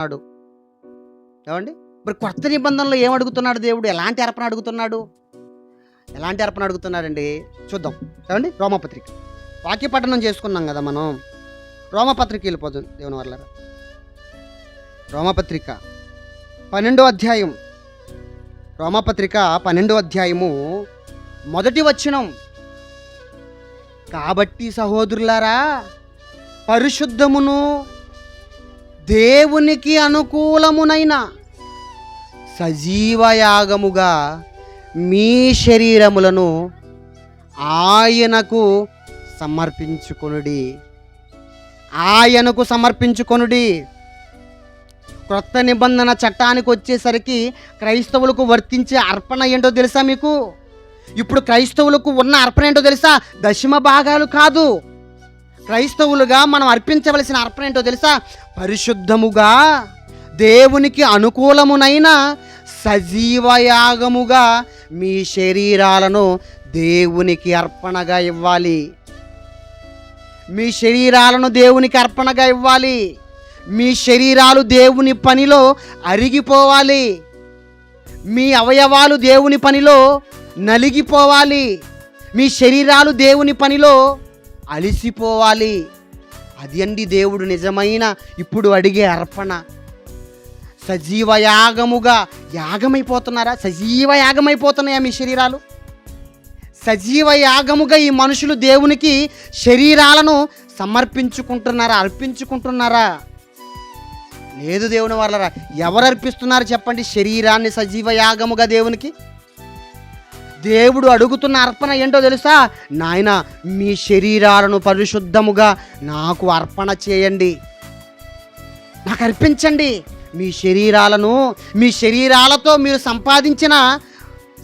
అడుగుతున్నాడు. ఏమండి? మరి కొత్త నిబంధనలో ఏం అడుగుతున్నాడు దేవుడు? ఎలాంటి అర్పణ అడుగుతున్నాడు? ఎలాంటి అర్పణ అడుగుతున్నాడండి? చూద్దాం. ఏమండి? రోమపత్రిక. వాక్య పఠనం చేసుకున్నాం కదా మనం. రోమపత్రిక వెళ్ళిపోదు దేవుని వల్ల రోమపత్రిక పన్నెండో అధ్యాయం. రోమపత్రిక పన్నెండో అధ్యాయము మొదటి వచనం. కాబట్టి సహోదరులారా పరిశుద్ధమును దేవునికి అనుకూలమునైన సజీవయాగముగా మీ శరీరములను ఆయనకు సమర్పించుకొనుడి. ఆయనకు సమర్పించుకొనుడి. క్రొత్త నిబంధన చట్టానికి వచ్చేసరికి క్రైస్తవులకు వర్తించే అర్పణ ఏంటో తెలుసా మీకు? ఇప్పుడు క్రైస్తవులకు ఉన్న అర్పణ ఏంటో తెలుసా? దశమ భాగాలు కాదు. క్రైస్తవులుగా మనం అర్పించవలసిన అర్పణ ఏంటో తెలుసా? పరిశుద్ధముగా దేవునికి అనుకూలమునైన సజీవయాగముగా మీ శరీరాలను దేవునికి అర్పణగా ఇవ్వాలి. మీ శరీరాలను దేవునికి అర్పణగా ఇవ్వాలి. మీ శరీరాలు దేవుని పనిలో అరిగిపోవాలి. మీ అవయవాలు దేవుని పనిలో నలిగిపోవాలి. మీ శరీరాలు దేవుని పనిలో అలిసిపోవాలి. అది అండి దేవుడు నిజమైన ఇప్పుడు అడిగే అర్పణ. సజీవ యాగముగా యాగమైపోతున్నారా? సజీవ యాగమైపోతున్నాయా మీ శరీరాలు? సజీవ యాగముగా ఈ మనుషులు దేవునికి శరీరాలను సమర్పించుకుంటున్నారా? అర్పించుకుంటున్నారా? లేదు దేవుని వాళ్ళరా ఎవరు అర్పిస్తున్నారు చెప్పండి? శరీరాన్ని సజీవ యాగముగా దేవునికి? దేవుడు అడుగుతున్న అర్పణ ఏంటో తెలుసా? నాయన మీ శరీరాలను పరిశుద్ధముగా నాకు అర్పణ చేయండి. నాకు అర్పించండి. మీ శరీరాలను మీ శరీరాలతో మీరు సంపాదించిన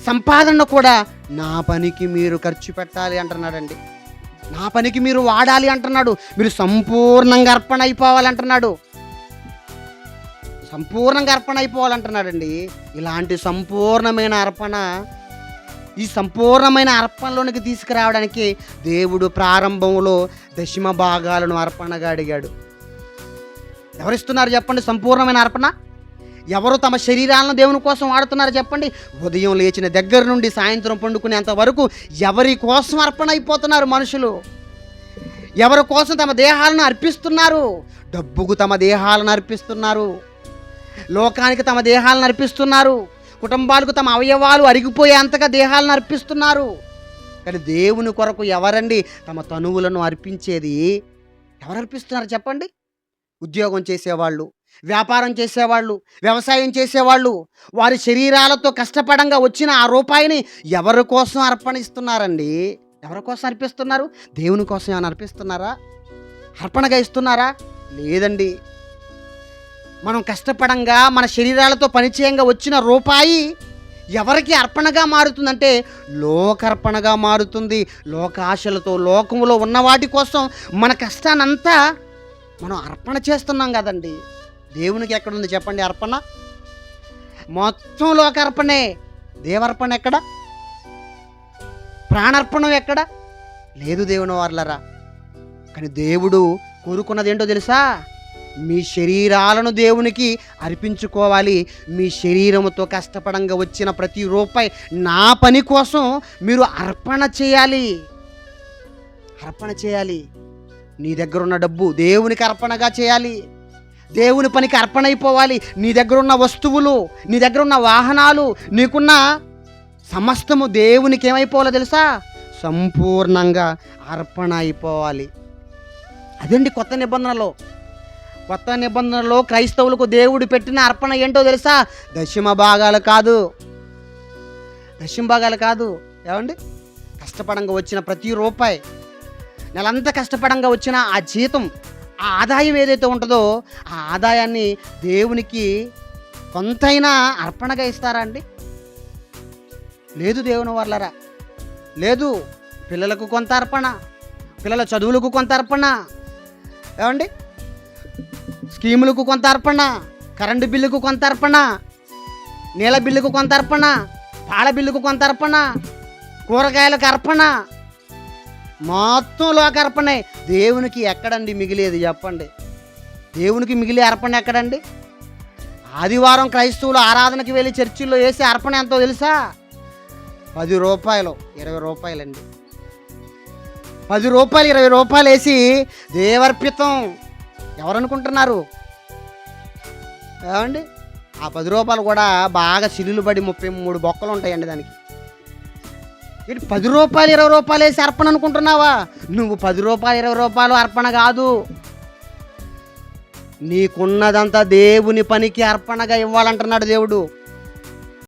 సంపాదన కూడా నా పనికి మీరు ఖర్చు పెట్టాలి అంటున్నాడండి. నా పనికి మీరు వాడాలి అంటున్నాడు. మీరు సంపూర్ణంగా అర్పణ అయిపోవాలంటున్నాడు సంపూర్ణంగా అర్పణ అయిపోవాలంటున్నాడండి ఇలాంటి సంపూర్ణమైన అర్పణ ఈ సంపూర్ణమైన అర్పణలోనికి తీసుకురావడానికి దేవుడు ప్రారంభంలో దశమ భాగాలను అర్పణగా అడిగాడు. ఎవరిస్తున్నారు చెప్పండి? సంపూర్ణమైన అర్పణ? ఎవరు తమ శరీరాలను దేవుని కోసం వాడుతున్నారు చెప్పండి? ఉదయం లేచిన దగ్గర నుండి సాయంత్రం పండుకునేంత వరకు ఎవరి కోసం అర్పణ అయిపోతున్నారు మనుషులు? ఎవరి కోసం తమ దేహాలను అర్పిస్తున్నారు? డబ్బుకు తమ దేహాలను అర్పిస్తున్నారు. లోకానికి తమ దేహాలను అర్పిస్తున్నారు. కుటుంబాలకు తమ అవయవాలు అరిగిపోయేంతగా దేహాలను అర్పిస్తున్నారు. కానీ దేవుని కొరకు ఎవరండి తమ తనువులను అర్పించేది? ఎవరు అర్పిస్తున్నారు చెప్పండి? ఉద్యోగం చేసేవాళ్ళు వ్యాపారం చేసేవాళ్ళు వ్యవసాయం చేసేవాళ్ళు వారి శరీరాలతో కష్టపడంగా వచ్చిన ఆ రూపాయిని ఎవరి కోసం అర్పణిస్తున్నారండి? ఎవరి కోసం అర్పిస్తున్నారు? దేవుని కోసం ఏమైనా అర్పిస్తున్నారా? అర్పణగా ఇస్తున్నారా? లేదండి. మనం కష్టపడంగా మన శరీరాలతో పనిచేయంగా వచ్చిన రూపాయి ఎవరికి అర్పణగా మారుతుందంటే లోకర్పణగా మారుతుంది. లోకాశలతో లోకములో ఉన్న వాటి కోసం మన కష్టానంతా మనం అర్పణ చేస్తున్నాం కదండి. దేవునికి ఎక్కడుంది చెప్పండి అర్పణ? మొత్తం లోకార్పణే. దేవర్పణ ఎక్కడ? ప్రాణార్పణం ఎక్కడ? లేదు దేవుని వాళ్ళరా కానీ దేవుడు కోరుకున్నది ఏంటో తెలుసా? మీ శరీరాలను దేవునికి అర్పించుకోవాలి. మీ శరీరముతో కష్టపడంగా వచ్చిన ప్రతి రూపాయి నా పని కోసం మీరు అర్పణ చేయాలి. అర్పణ చేయాలి. నీ దగ్గర ఉన్న డబ్బు దేవునికి అర్పణగా చేయాలి. దేవుని పనికి అర్పణ అయిపోవాలి నీ దగ్గర ఉన్న వస్తువులు నీ దగ్గర ఉన్న వాహనాలు నీకున్న సమస్తము దేవునికి ఏమైపోవాలో తెలుసా? సంపూర్ణంగా అర్పణ అయిపోవాలి. అదండి కొత్త నిబంధనలో? కొత్త నిబంధనలో క్రైస్తవులకు దేవుడు పెట్టిన అర్పణ ఏంటో తెలుసా? దశమ భాగాలు కాదు. దశమ భాగాలు కాదు. ఏమండి? కష్టపడంగా వచ్చిన ప్రతి రూపాయి నెలంతా కష్టపడంగా వచ్చిన ఆ జీతం ఆ ఆదాయం ఏదైతే ఉంటుందో ఆ ఆదాయాన్ని దేవునికి కొంతైనా అర్పణగా ఇస్తారా అండి? లేదు దేవుని వాళ్ళరా లేదు పిల్లలకు కొంత అర్పణ పిల్లల చదువులకు కొంత అర్పణ. ఏమండి? స్కీములకు కొంత అర్పణ కరెంటు బిల్లుకు కొంత అర్పణ నీళ్ళ బిల్లుకు కొంత అర్పణ పాల బిల్లుకు కొంత అర్పణ కూరగాయలకు అర్పణ. మొత్తం లోక అర్పణే. దేవునికి ఎక్కడండి మిగిలేది చెప్పండి. దేవునికి మిగిలే అర్పణ ఎక్కడండి? ఆదివారం క్రైస్తవులు ఆరాధనకి వెళ్ళి చర్చిల్లో వేసే అర్పణ ఎంతో తెలుసా? పది రూపాయలు ఇరవై రూపాయలండి. పది రూపాయలు ఇరవై రూపాయలు వేసి దేవర్పితం. ఎవరనుకుంటున్నారు? ఏమండి? ఆ పది రూపాయలు కూడా బాగా సిలులు పడి ముప్పై మూడు బొక్కలు ఉంటాయండి దానికి. ఇటు పది రూపాయలు ఇరవై రూపాయలు వేసి అర్పణ అనుకుంటున్నావా? నువ్వు పది రూపాయలు ఇరవై రూపాయలు అర్పణ కాదు. నీకున్నదంతా దేవుని పనికి అర్పణగా ఇవ్వాలంటున్నాడు దేవుడు.